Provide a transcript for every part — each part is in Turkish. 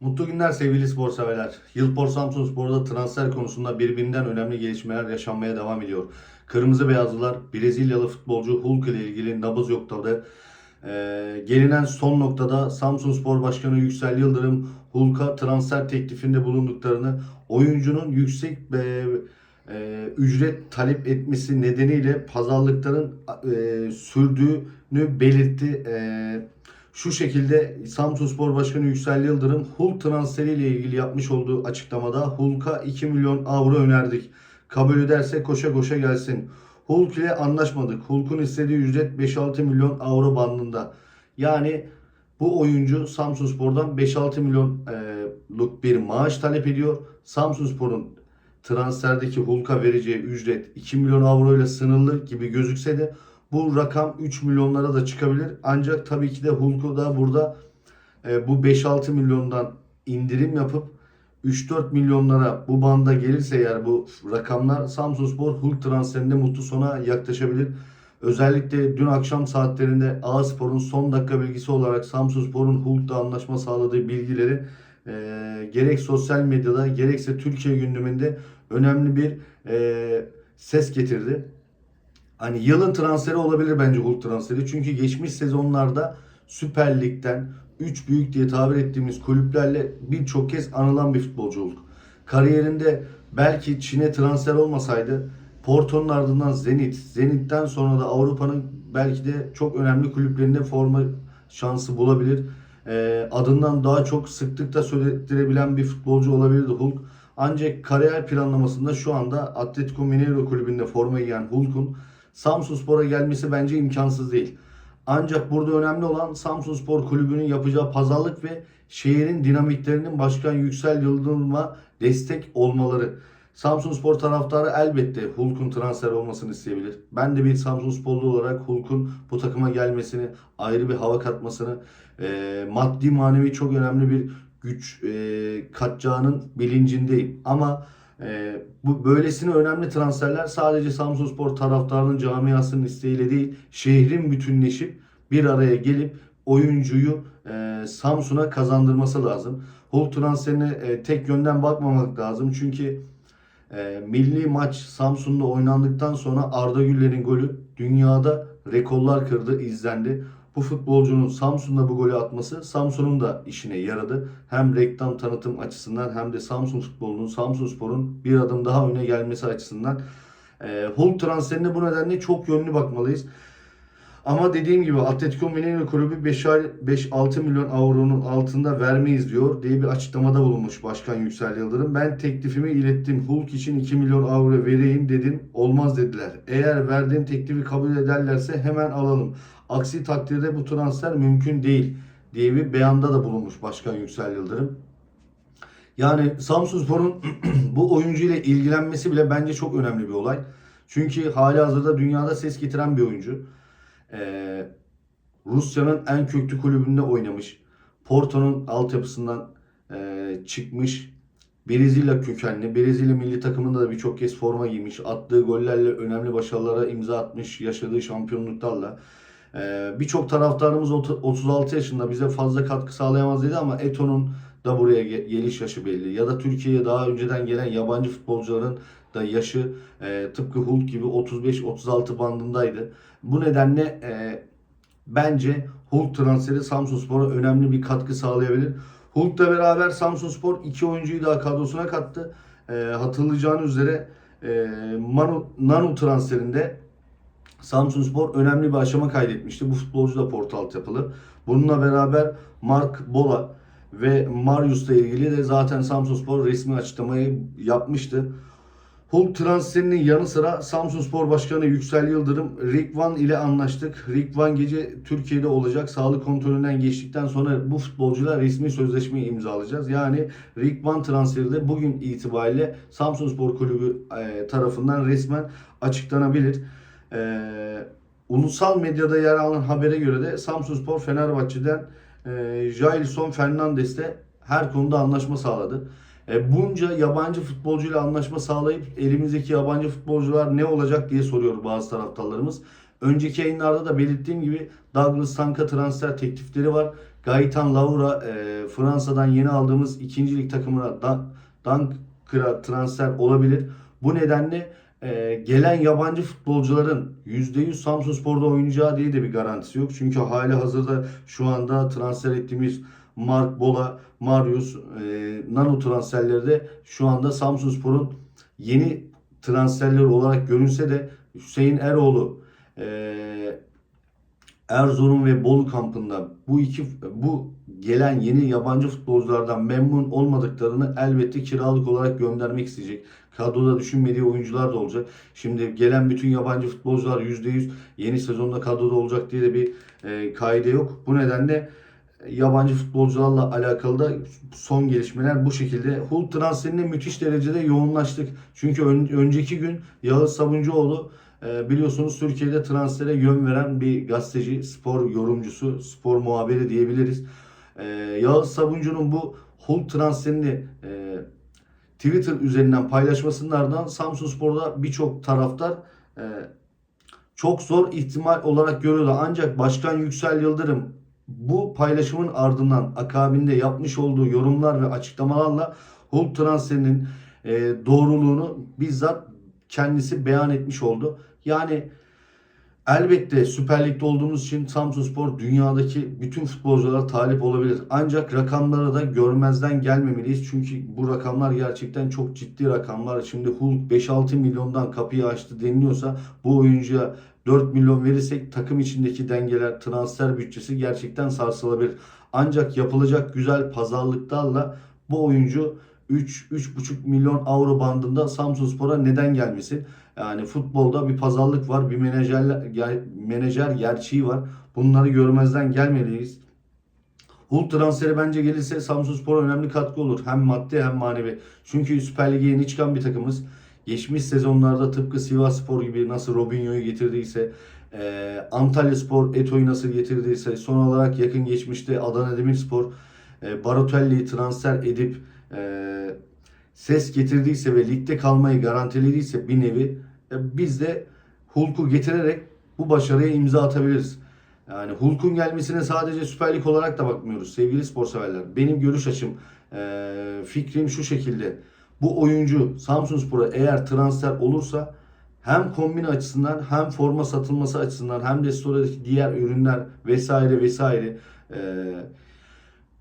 Mutlu günler sevgili spor severler. Yılpor Samsun Spor'da transfer konusunda birbirinden önemli gelişmeler yaşanmaya devam ediyor. Kırmızı Beyazlılar Brezilyalı futbolcu Hulk ile ilgili nabız yokladı. Ee, gelinen son noktada Samsun Spor Başkanı Yüksel Yıldırım Hulk'a transfer teklifinde bulunduklarını, oyuncunun yüksek e, e, ücret talep etmesi nedeniyle pazarlıkların e, sürdüğünü belirtti. E, şu şekilde Samsunspor Başkanı Yüksel Yıldırım Hulk transferiyle ilgili yapmış olduğu açıklamada Hulk'a 2 milyon avro önerdik. Kabul ederse koşa koşa gelsin. Hulk ile anlaşmadık. Hulk'un istediği ücret 5-6 milyon avro bandında. Yani bu oyuncu Samsunspor'dan 5-6 milyonluk bir maaş talep ediyor. Samsunspor'un transferdeki Hulk'a vereceği ücret 2 milyon avro ile sınırlı gibi gözükse de bu rakam 3 milyonlara da çıkabilir. Ancak tabii ki de Hulk'u da burada e, bu 5-6 milyondan indirim yapıp 3-4 milyonlara bu banda gelirse eğer bu rakamlar Samsunspor Hulk transferinde mutlu sona yaklaşabilir. Özellikle dün akşam saatlerinde A-Spor'un son dakika bilgisi olarak Samsunspor'un Hulk'la anlaşma sağladığı bilgileri e, gerek sosyal medyada gerekse Türkiye gündeminde önemli bir e, ses getirdi. Hani yılın transferi olabilir bence Hulk transferi. Çünkü geçmiş sezonlarda Süper Lig'den 3 büyük diye tabir ettiğimiz kulüplerle birçok kez anılan bir futbolcu Hulk. Kariyerinde belki Çin'e transfer olmasaydı Porto'nun ardından Zenit, Zenit'ten sonra da Avrupa'nın belki de çok önemli kulüplerinde forma şansı bulabilir. Ee, adından daha çok sıklıkla söylettirebilen bir futbolcu olabilirdi Hulk. Ancak kariyer planlamasında şu anda Atletico Mineiro kulübünde forma giyen Hulk'un Samsunspor'a gelmesi bence imkansız değil. Ancak burada önemli olan Samsunspor Kulübü'nün yapacağı pazarlık ve şehrin dinamiklerinin Başkan Yüksel Yıldırım'a destek olmaları. Samsunspor taraftarı elbette Hulk'un transfer olmasını isteyebilir. Ben de bir Samsunsporlu olarak Hulk'un bu takıma gelmesini, ayrı bir hava katmasını, e, maddi manevi çok önemli bir güç e, katacağının bilincindeyim. Ama e, bu böylesine önemli transferler sadece Samsunspor taraftarının camiasının isteğiyle değil, şehrin bütünleşip bir araya gelip oyuncuyu e, Samsun'a kazandırması lazım. Hulk transferine e, tek yönden bakmamak lazım. Çünkü e, milli maç Samsun'da oynandıktan sonra Arda Güler'in golü dünyada rekorlar kırdı, izlendi. Bu futbolcunun Samsun'da bu golü atması Samsun'un da işine yaradı. Hem reklam tanıtım açısından hem de Samsun futbolunun, Samsun Spor'un bir adım daha öne gelmesi açısından. E, Hulk transferine bu nedenle çok yönlü bakmalıyız. Ama dediğim gibi Atletico Mineiro kulübü 5-6 milyon avronun altında vermeyiz diyor diye bir açıklamada bulunmuş Başkan Yüksel Yıldırım. Ben teklifimi ilettim. Hulk için 2 milyon avro vereyim dedim. Olmaz dediler. Eğer verdiğim teklifi kabul ederlerse hemen alalım. Aksi takdirde bu transfer mümkün değil diye bir beyanda da bulunmuş Başkan Yüksel Yıldırım. Yani Samsunspor'un bu oyuncu ile ilgilenmesi bile bence çok önemli bir olay. Çünkü hali hazırda dünyada ses getiren bir oyuncu. Ee, Rusya'nın en köklü kulübünde oynamış. Porto'nun altyapısından e, çıkmış. Brezilya kökenli. Brezilya milli takımında da birçok kez forma giymiş. Attığı gollerle önemli başarılara imza atmış. Yaşadığı şampiyonluklarla. Ee, birçok taraftarımız 36 yaşında bize fazla katkı sağlayamaz dedi ama Eto'nun da buraya geliş yaşı belli. Ya da Türkiye'ye daha önceden gelen yabancı futbolcuların da yaşı e, tıpkı Hulk gibi 35-36 bandındaydı. Bu nedenle e, bence Hulk transferi Samsunspor'a önemli bir katkı sağlayabilir. Hulk'la beraber Samsunspor iki oyuncuyu daha kadrosuna kattı. E, hatırlayacağınız üzere e, Manu, Nanu transferinde Samsunspor önemli bir aşama kaydetmişti. Bu futbolcu da portal altyapılı. Bununla beraber Mark Bola ve Marius'la ilgili de zaten Samsunspor resmi açıklamayı yapmıştı. Hulk transferinin yanı sıra Samsunspor Başkanı Yüksel Yıldırım Rick Van ile anlaştık. Rick Van gece Türkiye'de olacak. Sağlık kontrolünden geçtikten sonra bu futbolcuyla resmi sözleşmeyi imzalayacağız. Yani Rick Van transferi de bugün itibariyle Samsunspor Kulübü e, tarafından resmen açıklanabilir. Ee, ulusal medyada yer alan habere göre de Samsunspor Fenerbahçe'den e, Jailson Fernandes'le her konuda anlaşma sağladı. E, bunca yabancı futbolcuyla anlaşma sağlayıp elimizdeki yabancı futbolcular ne olacak diye soruyor bazı taraftarlarımız. Önceki yayınlarda da belirttiğim gibi Douglas Sanka transfer teklifleri var. Gaetan Laura e, Fransa'dan yeni aldığımız ikincilik takımına Dan- Dunker'a transfer olabilir. Bu nedenle e, gelen yabancı futbolcuların %100 Samsunspor'da oynayacağı diye de bir garantisi yok. Çünkü hali hazırda şu anda transfer ettiğimiz Mark Bola, Marius, e, Nano transferleri de şu anda Samsunspor'un yeni transferleri olarak görünse de Hüseyin Eroğlu, e, Erzurum ve Bolu kampında bu iki bu gelen yeni yabancı futbolculardan memnun olmadıklarını elbette kiralık olarak göndermek isteyecek. Kadroda düşünmediği oyuncular da olacak. Şimdi gelen bütün yabancı futbolcular %100 yeni sezonda kadroda olacak diye de bir e, kaide yok. Bu nedenle yabancı futbolcularla alakalı da son gelişmeler bu şekilde. Hulk transferine müthiş derecede yoğunlaştık. Çünkü ön- önceki gün Yağız Sabuncuoğlu e, biliyorsunuz Türkiye'de transfere yön veren bir gazeteci, spor yorumcusu, spor muhabiri diyebiliriz. E, Yağız Sabuncu'nun bu Hulk transferini e, Twitter üzerinden paylaşmasının ardından Samsunspor'da birçok taraftar e, çok zor ihtimal olarak görüyordu. Ancak Başkan Yüksel Yıldırım bu paylaşımın ardından akabinde yapmış olduğu yorumlar ve açıklamalarla Hulk transferinin e, doğruluğunu bizzat kendisi beyan etmiş oldu. Yani elbette Süper Lig'de olduğumuz için Samsunspor dünyadaki bütün futbolculara talip olabilir. Ancak rakamları da görmezden gelmemeliyiz. Çünkü bu rakamlar gerçekten çok ciddi rakamlar. Şimdi Hulk 5-6 milyondan kapıyı açtı deniliyorsa bu oyuncuya 4 milyon verirsek takım içindeki dengeler, transfer bütçesi gerçekten sarsılabilir. Ancak yapılacak güzel pazarlıklarla bu oyuncu 3-3,5 milyon avro bandında Samsunspor'a neden gelmesin? Yani futbolda bir pazarlık var, bir menajerler, ger- menajer gerçeği var. Bunları görmezden gelmeliyiz. Hulk transferi bence gelirse Samsunspor'a önemli katkı olur. Hem maddi hem manevi. Çünkü Süper Lig'e yeni çıkan bir takımız. Geçmiş sezonlarda tıpkı Sivas Spor gibi nasıl Robinho'yu getirdiyse, e, Antalya Spor Eto'yu nasıl getirdiyse, son olarak yakın geçmişte Adana Demirspor e, Barotelli'yi transfer edip e, ses getirdiyse ve ligde kalmayı garantilediyse bir nevi e, biz de Hulk'u getirerek bu başarıya imza atabiliriz. Yani Hulk'un gelmesine sadece Süper Lig olarak da bakmıyoruz sevgili spor severler. Benim görüş açım, e, fikrim şu şekilde. Bu oyuncu Samsunspor'a eğer transfer olursa hem kombin açısından hem forma satılması açısından hem de diğer ürünler vesaire vesaire e,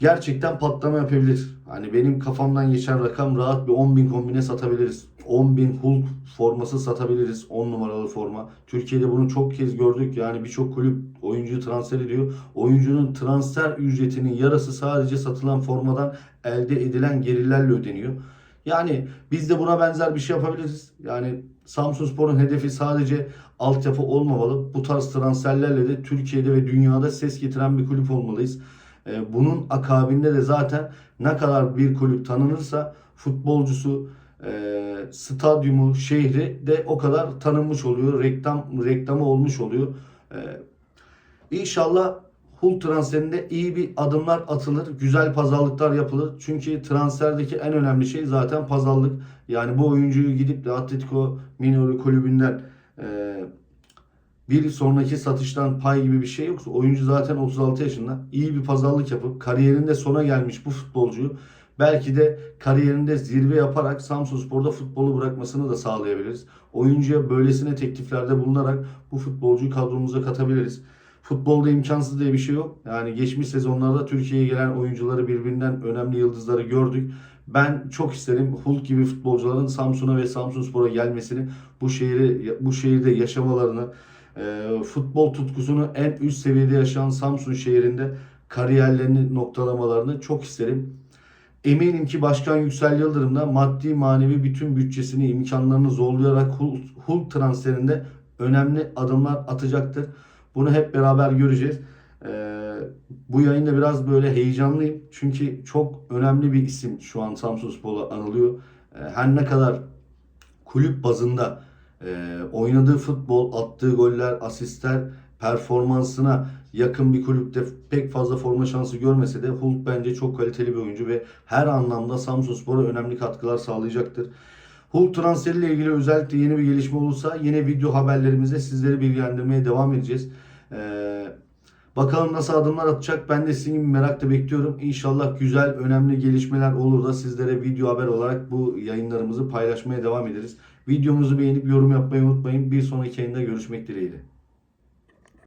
gerçekten patlama yapabilir. Hani benim kafamdan geçen rakam rahat bir 10 bin kombine satabiliriz. 10 bin Hulk forması satabiliriz. 10 numaralı forma. Türkiye'de bunu çok kez gördük. Yani birçok kulüp oyuncuyu transfer ediyor. Oyuncunun transfer ücretinin yarısı sadece satılan formadan elde edilen gelirlerle ödeniyor. Yani biz de buna benzer bir şey yapabiliriz. Yani Samsunspor'un hedefi sadece altyapı olmamalı. Bu tarz transferlerle de Türkiye'de ve dünyada ses getiren bir kulüp olmalıyız. Ee, Bunun akabinde de zaten ne kadar bir kulüp tanınırsa futbolcusu, e, stadyumu, şehri de o kadar tanınmış oluyor. Reklam reklamı olmuş oluyor. Ee, İnşallah Hulk transferinde iyi bir adımlar atılır, güzel pazarlıklar yapılır. Çünkü transferdeki en önemli şey zaten pazarlık. Yani bu oyuncuyu gidip de Atletico Mineiro kulübünden e, bir sonraki satıştan pay gibi bir şey yoksa oyuncu zaten 36 yaşında. İyi bir pazarlık yapıp kariyerinde sona gelmiş bu futbolcuyu belki de kariyerinde zirve yaparak Samsunspor'da futbolu bırakmasını da sağlayabiliriz. Oyuncuya böylesine tekliflerde bulunarak bu futbolcuyu kadromuza katabiliriz. Futbolda imkansız diye bir şey yok. Yani geçmiş sezonlarda Türkiye'ye gelen oyuncuları birbirinden önemli yıldızları gördük. Ben çok isterim Hulk gibi futbolcuların Samsun'a ve Samsunspor'a gelmesini, bu şehri bu şehirde yaşamalarını, e, futbol tutkusunu en üst seviyede yaşayan Samsun şehrinde kariyerlerini noktalamalarını çok isterim. Eminim ki Başkan Yüksel Yıldırım da maddi manevi bütün bütçesini, imkanlarını zorlayarak Hulk, transferinde önemli adımlar atacaktır. Bunu hep beraber göreceğiz. Ee, bu yayında biraz böyle heyecanlıyım. Çünkü çok önemli bir isim şu an Samsunspor'la anılıyor. Ee, her ne kadar kulüp bazında e, oynadığı futbol, attığı goller, asistler performansına yakın bir kulüpte pek fazla forma şansı görmese de Hulk bence çok kaliteli bir oyuncu ve her anlamda Samsunspor'a önemli katkılar sağlayacaktır. Hulk transferiyle ilgili özellikle yeni bir gelişme olursa yine video haberlerimizde sizleri bilgilendirmeye devam edeceğiz. Ee, bakalım nasıl adımlar atacak ben de sizin gibi merakla bekliyorum. İnşallah güzel önemli gelişmeler olur da sizlere video haber olarak bu yayınlarımızı paylaşmaya devam ederiz. Videomuzu beğenip yorum yapmayı unutmayın. Bir sonraki yayında görüşmek dileğiyle.